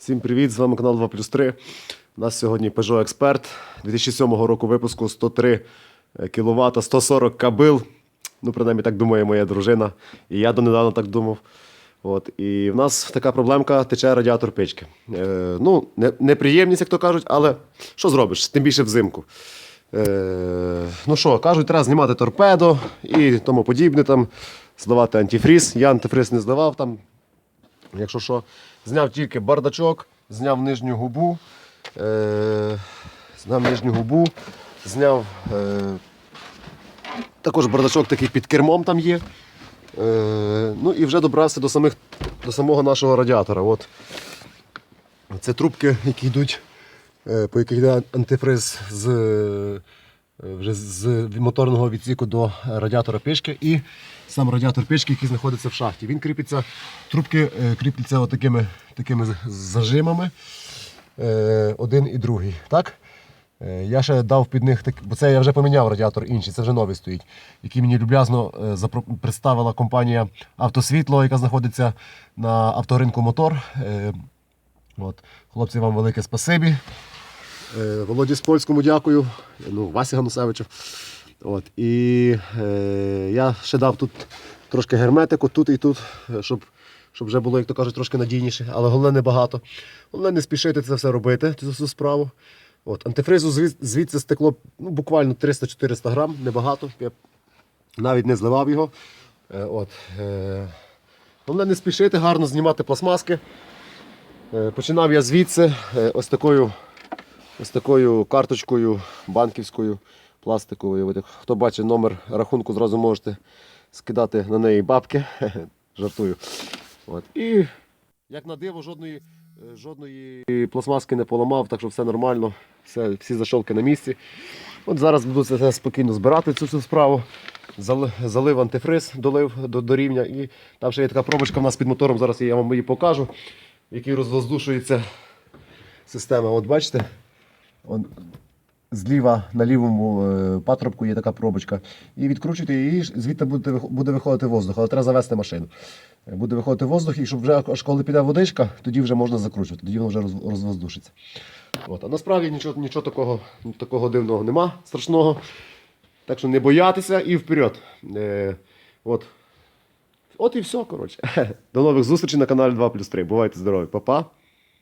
Всім привіт! З вами канал 2 плюс 3. У нас сьогодні Peugeot Expert 2007 року випуску 103 кВт, 140 кабил. Ну, принаймні, так думає моя дружина. І я донедавна так думав. От. І в нас така проблемка тече радіатор печки. Е, ну, не, неприємність, як то кажуть, але що зробиш? Тим більше взимку. Е, ну що, кажуть, треба знімати торпедо і тому подібне, там, здавати антифріз. Я антифріз не здавав там, Якщо що, зняв тільки бардачок, зняв нижню губу, е, зняв нижню губу, зняв е, також бардачок такий під кермом там є. Е, ну і вже добрався до, самих, до самого нашого радіатора. От. Це трубки, які йдуть, е, по яких йде антифриз з, вже з моторного відсіку до радіатора печки і сам радіатор печки, який знаходиться в шахті. Він кріпиться, трубки е, кріпляться отакими такими зажимами. е, Один і другий. Так? Е, Я ще дав під них, бо це я вже поміняв радіатор інший, це вже новий стоїть, який мені люб'язно е, представила компанія Автосвітло, яка знаходиться на авторинку Мотор. Е, От. Хлопці, вам велике спасибі. Е, Володі Спольському дякую, ну, Васі Ганусевичу. От. І е, я ще дав тут трошки герметику, тут і тут, е, щоб, щоб вже було, як то кажуть, трошки надійніше, але головне не багато. Головне не спішити це все робити, цю всю справу. От. Антифризу звід- звідси стекло ну, буквально 300-400 грам, небагато. Я навіть не зливав його. Е, от. Е, головне не спішити, гарно знімати пластмаски. Е, Починав я звідси е, ось такою, ось такою карточкою банківською, пластиковою. Хто бачить номер рахунку, зразу можете скидати на неї бабки. Жартую. От. І як на диво, жодної, е, жодної пластмаски не поламав, так що все нормально, все, всі защолки на місці. От зараз буду це спокійно збирати цю всю справу. Залив антифриз, долив до, до рівня. І там ще є така пробочка в нас під мотором, зараз я вам її покажу, в якій розвоздушується система. От бачите, он, зліва на лівому е, патрубку є така пробочка. І відкручуєте її, звідти буде, виходити воздух, але треба завести машину. Е, Буде виходити воздух, і щоб вже аж коли піде водичка, тоді вже можна закручувати, тоді воно вже роз- розвоздушиться. От. А насправді нічого, нічого такого, такого дивного нема, страшного. Так що не боятися і вперед. Е, от. От і все, коротше. До нових зустрічей на каналі 2 плюс 3. Бувайте здорові, Па-па.